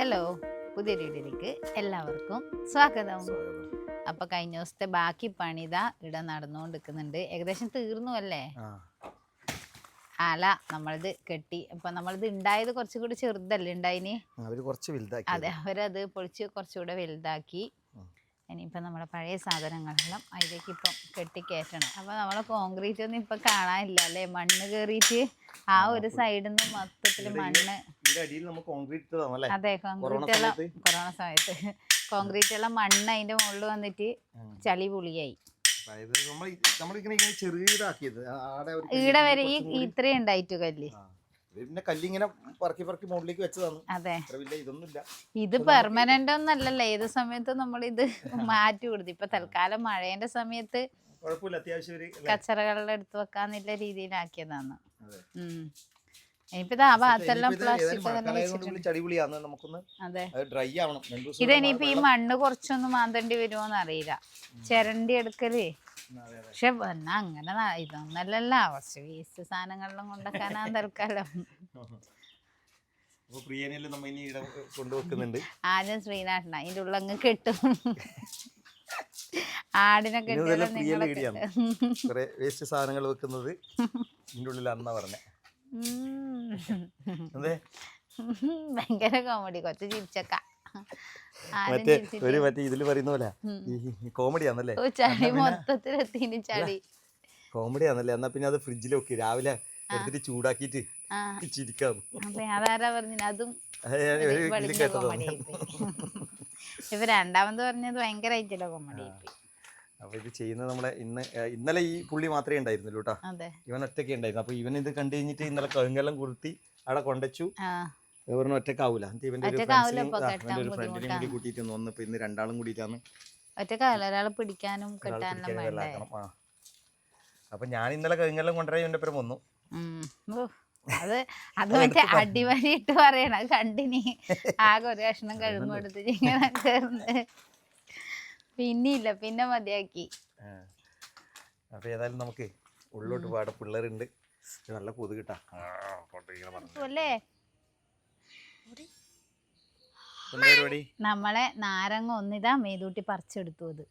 Hello പുതിയ രീതിയിലേക്ക് എല്ലാവർക്കും സ്വാഗതം. അപ്പൊ കഴിഞ്ഞ ദിവസത്തെ ബാക്കി പണി ഇട നടന്നുകൊണ്ടിരിക്കുന്നുണ്ട്. ഏകദേശം തീർന്നു അല്ലേ? അല നമ്മളിത് കെട്ടി. അപ്പൊ നമ്മളിത് ഉണ്ടായത് കുറച്ചുകൂടി ചെറുതല്ലേ ഉണ്ടായിന് അതെ അവരത് പൊളിച്ച് കുറച്ചുകൂടെ വലുതാക്കി. ഉം. ഇനിയിപ്പോൾ നമ്മുടെ പഴയ സാധനങ്ങളെല്ലാം അതിലേക്ക് ഇപ്പം കെട്ടിക്കയറ്റണം. അപ്പോൾ നമ്മളെ കോൺക്രീറ്റ് ഒന്നും ഇപ്പം കാണാനില്ല അല്ലേ? മണ്ണ് കയറിയിട്ട് ആ ഒരു സൈഡിൽ നിന്ന് മൊത്തത്തിൽ മണ്ണ് അതെ കോൺക്രീറ്റ് എല്ലാം? കൊറോണ സമയത്ത്. കോൺക്രീറ്റ് എല്ലാം മണ്ണ് അതിന്റെ മുകളിൽ വന്നിട്ട്. ചളി പുളിയായി. നമ്മൾ ഈടെ വരെ ഈ ഇത്രയും ഉണ്ടായിട്ടു കല്ല്. പിന്നെ കല്ലിങ്ങനെ പറക്കി പറക്കി മുകളിലേക്ക് വെച്ചതാണ്. അതെ. ഇതൊന്നുമില്ല. ഇത് പെർമനന്റ് ഒന്നല്ലല്ലോ. ഏത് സമയത്തും നമ്മൾ ഇത് മാറ്റി കൊടുത്തു. ഇപ്പൊ തൽക്കാലം മഴേന്റെ സമയത്ത്? കച്ചറകളുടെ എടുത്ത് വെക്കാന്നുള്ള രീതിയിലാക്കിയതാണ്. ഇനിയിപ്പോ ഇത് ആ ഭാഗത്തെല്ലാം പ്ലാസ്റ്റിക് തന്നെ വെച്ചിട്ടുണ്ട്. ഉള്ളിൽ നമുക്കൊന്ന് അതെ. അത് ഡ്രൈ ആവണം. രണ്ടു ദിവസം ഇതെനിയിപ്പോ ഈ മണ്ണ് കുറച്ചൊന്ന് മാന്തേണ്ടി വരുമോന്ന് അറിയില്ല ചിരണ്ടി എടുക്കൽ. പക്ഷെ എന്നാ അങ്ങനെ ഇതൊന്നല്ലല്ല. കുറച്ച് വേസ്റ്റ് സാധനങ്ങളിലും കൊണ്ടൊക്കാനാ തൽക്കാലം. ആദ്യം ശ്രീനാഥന അതിന്റെ ഉള്ളങ്ങ് കെട്ടും. ആടിനെ വേസ്റ്റ് സാധനങ്ങൾ വെക്കുന്നത് പറഞ്ഞേ. ഭയങ്കര കോമഡി കൊച്ചു ചിരിച്ചക്ക. മറ്റേ ഒരു മറ്റേ ഇതിൽ പറയുന്ന പോലെ. കോമഡി ആണല്ലേ ചളി മൊത്തത്തിലെത്തിന് ചളി. കോമഡി ആണല്ലേ എന്നാ പിന്നെ അത് ഫ്രിഡ്ജിൽ വെക്ക്. രാവിലെ എടുത്തിട്ട് ചൂടാക്കിയിട്ട് ചിരിക്കാം. അതാരാ പറഞ്ഞു അതും ഇപ്പൊ രണ്ടാമത് പറഞ്ഞത് ഭയങ്കരമായിട്ടല്ല കോമഡി അപ്പൊ ഇത് ചെയ്യുന്നത് നമ്മളെ ഇന്ന് ഇന്നലെ ഈ പുള്ളി മാത്രമേ ഉണ്ടായിരുന്നുള്ളൂ കേട്ടോ. ഇവൻ ഒറ്റയ്ക്ക് ഉണ്ടായിരുന്നു. അപ്പൊ ഇവൻ ഇത് കണ്ടു കഴിഞ്ഞിട്ട് ഇന്നലെ കഴുങ്കെല്ലാം കുറുത്തി അവിടെ കൊണ്ടുവച്ചു ഇവറിന് ഒറ്റക്കാവൂല. ഒറ്റക്കാവൂല ഇപ്പൊ കെട്ടാൻ ബുദ്ധിമുട്ടാണ്. കൂട്ടിയിട്ട് ഒന്ന് ഇന്ന് രണ്ടാളും കൂടിയിട്ടാണ് ഒരാളെ പിടിക്കാനും കെട്ടാനും വേണ്ടേ? അപ്പൊ ഞാൻ ഇന്നലെ കൊണ്ടുവരാൻ വന്നു. അത് അത് മറ്റേ പറയണ. കണ്ടിനി. ആകെ ഒരു കഷ്ണം ഇങ്ങനെ പിന്നെ മതിയാക്കി. അപ്പൊ ഏതായാലും നമുക്ക് ഉള്ളോട്ട് പാടെ പിള്ളേരുണ്ട്. നല്ല കൊതുകിട്ടാ. അല്ലേ നമ്മളെ നാരങ്ങ ഒന്നിതാ മേതൂട്ടി പറിച്ചെടുത്തു അത്.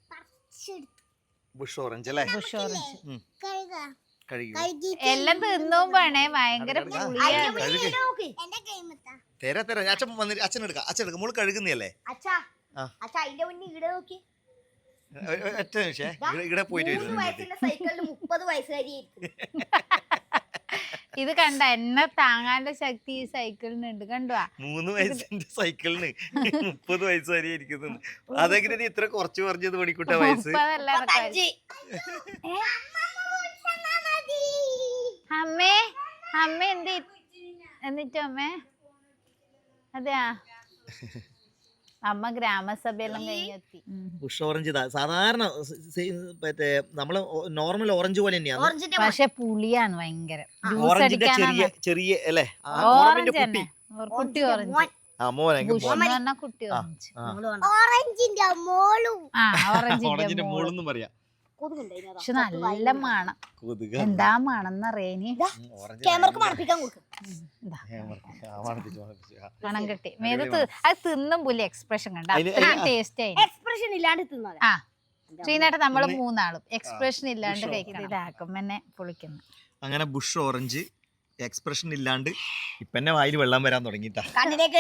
ബുഷ് ഓറഞ്ച് അല്ലേ? Bush orange. എല്ലാം തിന്നും വേണേ ഭയങ്കര തരാ തരാ. അച്ഛൻ വന്നി അച്ഛൻ എടുക്കാം. അച്ഛൻ എടുക്കാം. മോൾ കഴുകുന്നല്ലേ? അച്ഛാ. അച്ഛാ അതിന്റെ ഉണ്ണി ഇവിടെ നോക്കി. ഒ- ഒ- ഒറ്റ നിമിഷേ. ഇവിടെ- പോയിട്ട് മുപ്പത് വയസ്സുകാരിയായിരിക്കും. ഇത് കണ്ട എന്നെ താങ്ങാനുള്ള ശക്തി ഈ സൈക്കിളിനുണ്ട്. കണ്ടുവാ മൂന്ന് വയസ്സിന്റെ സൈക്കിളിന്. മുപ്പത് വയസ്സ് വരെ ഇരിക്കുന്നുണ്ട് അതെങ്ങനെ ഇത്ര കുറച്ച് പറഞ്ഞത് പണിക്കുട്ട വയസ്സ്? അമ്മേ അമ്മ എന്ത് എന്നിട്ടോ അമ്മേ അതെയാ? അമ്മ ഗ്രാമസഭയെല്ലാം കഴിഞ്ഞെത്തി. ബുഷ് ഓറഞ്ച് ഇതാ. സാധാരണ സ- മറ്റേ നമ്മൾ നോർമൽ ഓറഞ്ച് പോലെ തന്നെയാണ് ഓറഞ്ചിന്റെ പക്ഷെ പുളിയാണ് ഭയങ്കര. ജ്യൂസ് ഓറഞ്ചിന്റെ ചെറിയ അടിക്കാനാണ് ചെറിയ അല്ലേ? ആ, ഓറഞ്ചിന്റെ ഓറഞ്ച് കുട്ടി തന്നെ. കുട്ടി ഓറഞ്ച് ആ മോനെ ബുഷ് എന്ന് പറഞ്ഞാ കുട്ടി ഓറഞ്ച് ഓറഞ്ചിന്റെ മോളും. ആ ഓറഞ്ചിന്റെ ഓറഞ്ചിന്റെ മോൾ. മോളെന്നും പറയാ. പക്ഷെ നല്ല മണം. എന്താ മണം എന്നറിയാനി ക്യാമറക്ക് മണപ്പിക്കാൻ കൊടുക്കും. മണം കിട്ടി. മേത് തി- അത് തിന്നുമ്പോലെ പുലി എക്സ്പ്രഷൻ കണ്ട. ടേസ്റ്റ് ആയി എക്സ്പ്രഷൻ ഇല്ലാണ്ട് തിന്നാതെ ആ. ശ്രീനാട്ട് നമ്മൾ മൂന്നാളും. എക്സ്പ്രഷൻ ഇല്ലാണ്ട് കഴിക്കുന്നത് ഇതാക്കും. എന്നെ പൊളിക്കുന്നു. അങ്ങനെ ബുഷ് ഓറഞ്ച് എക്സ്പ്രഷൻ ഇല്ലാണ്ട് ഇപ്പന്നെ വായിൽ വെള്ളം വരാൻ തുടങ്ങിട്ടാ. കണ്ണിലേക്ക്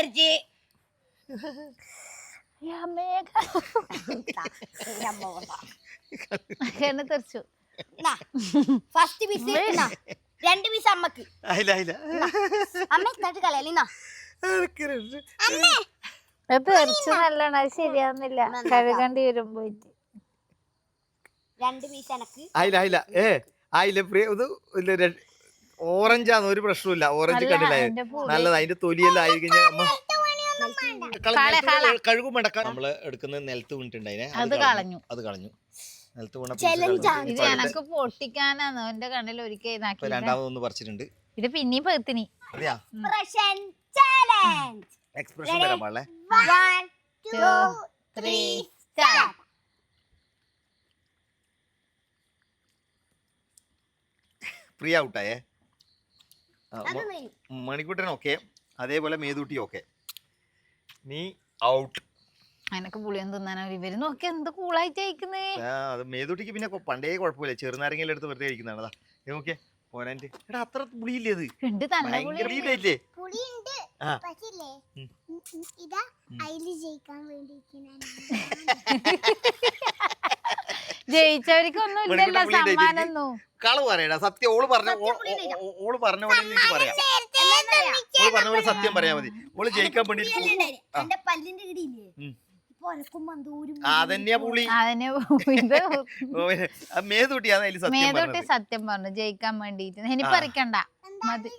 എന്നെ തെറിച്ചു. ഫസ്റ്റ് പീസ് രണ്ട് പീസ് അമ്മയ്ക്ക്. ആയില്ല അമ്മ കളയലിന്നാ തെറിച്ചു നല്ലോണം അത് ശരിയാവുന്നില്ല. കഴുകണ്ടി വരും പോയിട്ട് രണ്ട് പീസ് എനക്ക്. ഏ പ്രിയ ഓറഞ്ചാന്ന് ഒരു പ്രശ്നമില്ല ഓറഞ്ച് കണ്ടില്ല? നല്ലത് അതിന്റെ തൊലിയെല്ലാം ആയി കഴിഞ്ഞാൽ കള, കള. കഴുകും നമ്മൾ എടുക്കുന്ന നിലത്ത് വീണിട്ടുണ്ടായിനെ. അത് കളഞ്ഞു. അത് കളഞ്ഞു. നിലത്ത് വീണ. ഇത് എനക്ക് പൊട്ടിക്കാനാന്ന്? എന്റെ കണ്ണിൽ ഒരിക്കൽ ഇപ്പൊ ഇതാക്കി രണ്ടാമതൊന്ന് പറിച്ചിട്ടുണ്ട്. ഇത് പിന്നെയും പെത്തിനി അതെയാ? എക്സ്പ്രഷൻ തരാൻ പാടില്ലേ? ഫ്രീ ഔട്ടായേ. മണിക്കൂട്ടൻ ഓക്കെ അതേപോലെ മേതൂട്ടി ഓക്കെ നീ ഔട്ട് അതിനൊക്കെ പുളിയൊന്നും തിന്നാനോ ഇവർ നോക്കി എന്ത് കൂളായിട്ട് കഴിക്കുന്നേ അത് മേതൂട്ടിക്ക് പിന്നെ പണ്ടേ കുഴപ്പമില്ല. ചെറുനാരങ്ങയിൽ എടുത്ത് വെറുതെ നോക്കിയേ. പോനാന്റ് എടാ അത്ര പുളിയില്ലേ ഉണ്ട് തന്നെ പുളി ഭയങ്കര പുളിയില്ലേ? പുളിയുണ്ട്. ആ. പക്ഷേ ഇല്ലേ, ഉം. ഉം, ഉം, ഇതാ അതിൽ ജയിക്കാൻ വേണ്ടിയിരിക്കുന്ന ജയിച്ചവർക്ക് ഒന്നും ഇല്ലല്ലോ മണിക്കൂട്ടൻ പുളി സമ്മാനം കളവ് പറയടാ. സത്യം ഓൾ പറഞ്ഞ ഓ- ഓ- ഓ- ഓൾ പറഞ്ഞ പോലെ എനിക്ക് പറയാം. പറഞ്ഞ പോലെ സത്യം പറയാ മതി. ഓൾ ജയിക്കാൻ വേണ്ടി മേതൂട്ടി സത്യം പറഞ്ഞു. ജയിക്കാൻ വേണ്ടിട്ട് ഇനി. പറിക്കണ്ട. മതി.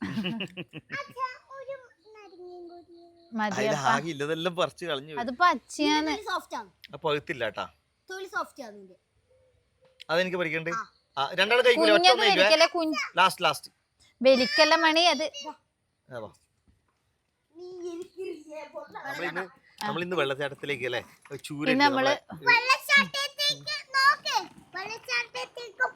ഇല്ലതെല്ലാം പറിച്ചു കളഞ്ഞു അത് പച്ചയാണ് പഴുത്തില്ല അതെനിക്ക് പറിക്കണ്ട്? രണ്ടാൾ കഴിക്കൂല ഒറ്റ കുഞ്ഞത് ഒന്നേ വലിക്കല്ലേ കുഞ്ഞ്? ലാസ്റ്റ് ലാസ്റ്റ് വലിക്കല്ല മണി അത്. നമ്മളിന്ന് നമ്മളിന്ന് വെള്ളച്ചാട്ടത്തിലേക്ക് അല്ലേ? ചൂര നമ്മൾ വെള്ളച്ചാട്ടത്തേക്ക് നോക്ക് വെള്ളച്ചാട്ടത്തേക്ക്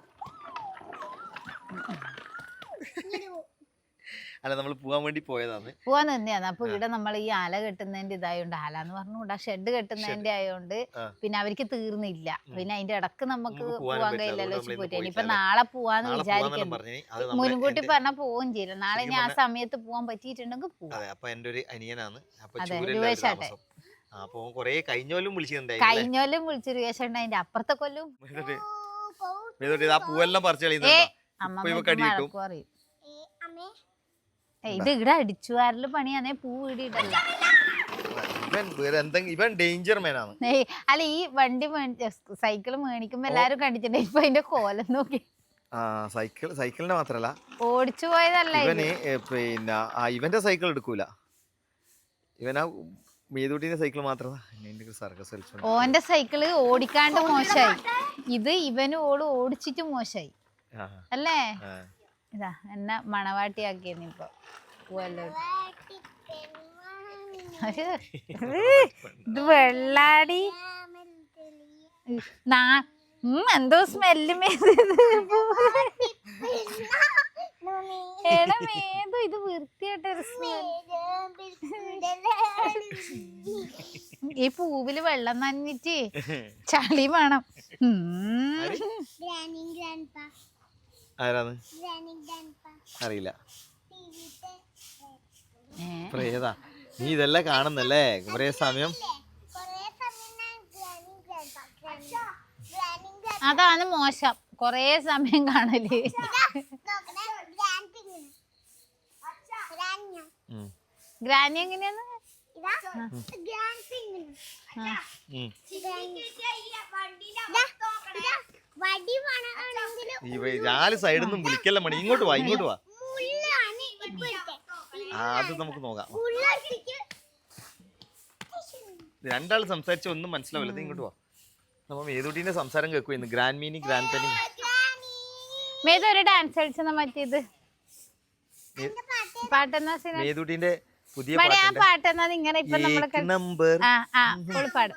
അല്ല നമ്മൾ പോകാൻ വേണ്ടി പോയതാണ്. പോവാൻ തന്നെയാണ്. അപ്പൊ ഇവിടെ നമ്മൾ ഈ അല കെട്ടുന്നതിന്റെ ഇതായോണ്ട് ആല എന്ന് പറഞ്ഞുകൂടാ ഷെഡ് കെട്ടുന്നതിന്റെ ആയോണ്ട് പിന്നെ അവർക്ക് തീർന്നില്ല. പിന്നെ അതിന്റെ ഇടയ്ക്ക് നമുക്ക് പോവാൻ. കഴിയില്ലല്ലോ പോയിട്ട് ഇനിയിപ്പൊ നാളെ പോവാന്ന് വിചാരിക്കും വിചാരിക്കുന്നു. പറഞ്ഞേ മുൻകൂട്ടി പറഞ്ഞാൽ പോവുകയും ചെയ്യില്ല. നാളെ ഇനി ആ പറഞ്ഞാ- സമയത്ത് പോവാൻ പറ്റിയിട്ടുണ്ടെങ്കിൽ പോവാം. അതെ അപ്പൊ എന്റെ ഒരു അനിയനാണ്. അപ്പൊ ആ, കൊറേ കഴിഞ്ഞോലും വിളിച്ചിട്ടുണ്ടായി കഴിഞ്ഞോലും വിളിച്ചൊരു രൂപേഷണ്ട അതിന്റെ അപ്പുറത്തെ കൊല്ലും. ആ പൂവെല്ലാം പറിച്ചു കളയുന്നുണ്ടോ? അമ്മ ഇപ്പൊ കിട്ടും. വഴക്കു പറയും അമ്മേ ഏ, ഇത് ഇവിടെ അടിച്ചുവാരൽ പണിയാണേ പൂ വീടിയിട്ടല്ല. ഇവൻ ഡേഞ്ചർ മാനാണ് അല്ല ഈ വണ്ടി സൈക്കിൾ മേടിക്കുമ്പോ എല്ലാരും കണ്ടിട്ടുണ്ട് ഇപ്പൊ അതിന്റെ കോലം നോക്കി. സൈക്കിൾ സൈക്കിളിന്റെ മാത്രല്ല. ഓടിച്ചു പോയതല്ല ഇവന് പിന്നെ ഇവന്റെ സൈക്കിൾ എടുക്കൂല. ഇവനാ മേതൂട്ടിന്റെ സൈക്കിൾ മാത്രമേ സർക്കസ് ഓന്റെ സൈക്കിൾ ഓടിക്കാണ്ട് മോശമായി ഇത് ഇവനും ഓൾ ഓടിച്ചിട്ട് മോശമായി അല്ലേ. ഇതാ എന്നെ മണവാട്ടിയാക്കിയെന്ന് ഇപ്പൊ പൂവെല്ലാം ഇത് വെള്ളാടി. നാ എന്തോ സ്മെല്ല് എടാ മേതു ഇത് വൃത്തിയായിട്ടൊരു സ്മെൽ ഈ പൂവിൽ വെള്ളം നനഞ്ഞിട്ട് ചളി വേണം. ഉം. ആരാന്ന് അറിയില്ല. പ്രേത നീ ഇതെല്ലാം കാണുന്നല്ലേ? കുറേ സമയം. അതാണ് മോശം. കൊറേ സമയം കാണൽ. ഗ്രാനി എങ്ങനെയാണ്? ആ. നാല് സൈഡിൽ നിന്നും വിളിക്കല്ല മണി. ഇങ്ങോട്ട് വാ ഇങ്ങോട്ട് വാ. ആ അത് നമുക്ക് നോക്കാം. രണ്ടാൾ സംസാരിച്ച ഒന്നും മനസ്സിലാവില്ല. ഇങ്ങോട്ട് വാ. നമ്മ മേതൂട്ടിന്റെ സംസാരം കേൾക്കും ഇന്ന്. ഗ്രാൻഡ് മീനി ഗ്രാൻഡ് പെനി. മേതു ഒരു ഡാൻസ് കളിച്ചെന്ന മറ്റേത് പാട്ടെന്നാ? മേതൂട്ടിന്റെ പുതിയ പാട്ടെന്നാ ഇങ്ങനെ ഇപ്പൊ നമ്മൾ നമ്പർ ആ ആ പാടും.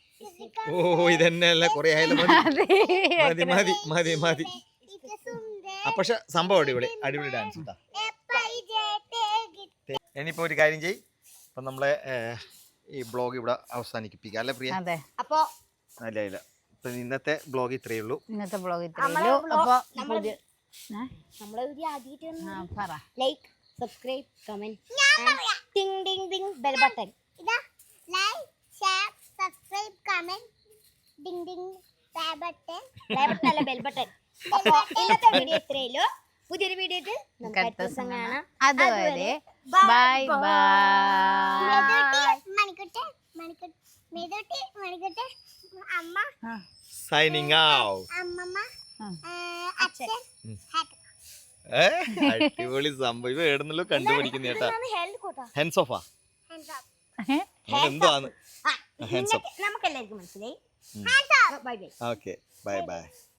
ഓ ഇതന്നെയല്ല കുറെ ആയാലും മതി. മതി. മതി മതി പക്ഷെ സംഭവം അടിപൊളി അടിപൊളി ഡാൻസ് ഇനിയിപ്പോ ഒരു കാര്യം ചെയ് ഇപ്പൊ നമ്മളെ ഈ ബ്ലോഗ് ഇവിടെ അവസാനിപ്പിക്കാം അല്ലേ പ്രിയ? അതെ. അപ്പോ അല്ല ഇല്ല. ഇപ്പൊ ഇന്നത്തെ ബ്ലോഗ് ഇത്രയേ ഉള്ളൂ. ഇന്നത്തെ ബ്ലോഗ് ഇത്രയേ ഉള്ളൂ. അപ്പൊ നമ്മളെ ഒരു ആദ്യമായിട്ട് പറ. ലൈക്ക് സബ്സ്ക്രൈബ് കമന്റ് ടിങ് ടിങ് ടിങ് ബെൽ ബട്ടൺ ഇതാ. കമന്റ് ഡിങ് ഡിങ് ബെൽ ബട്ടൺ ബട്ടൺ അല്ല ബെൽ ബട്ടൺ അപ്പോൾ ഇന്നത്തെ വീഡിയോ ഇത്രയേ ഉള്ളൂ. പുതിയൊരു വീഡിയോ ആയിട്ട് നമുക്ക് അടുത്ത ദിവസം കാണാം. അതുവരെ ബൈ. ബൈ മണിക്കുട്ടെ മണിക്കുട്ടെ മേതോട്ടി മണിക്കുട്ടെ അമ്മ സൈനിങ് ഔട്ട് അമ്മമ്മ. അച്ഛൻ. അടിപൊളി സംഭവം. എവിടുന്നല്ലോ കണ്ടുപിടിക്കുന്ന ചേട്ടാ ഹെൽത്ത് കോട്ടാ? ഹെൻസ് ഓഫാ മനസ്സിലായി ഓക്കെ ബൈ ബൈ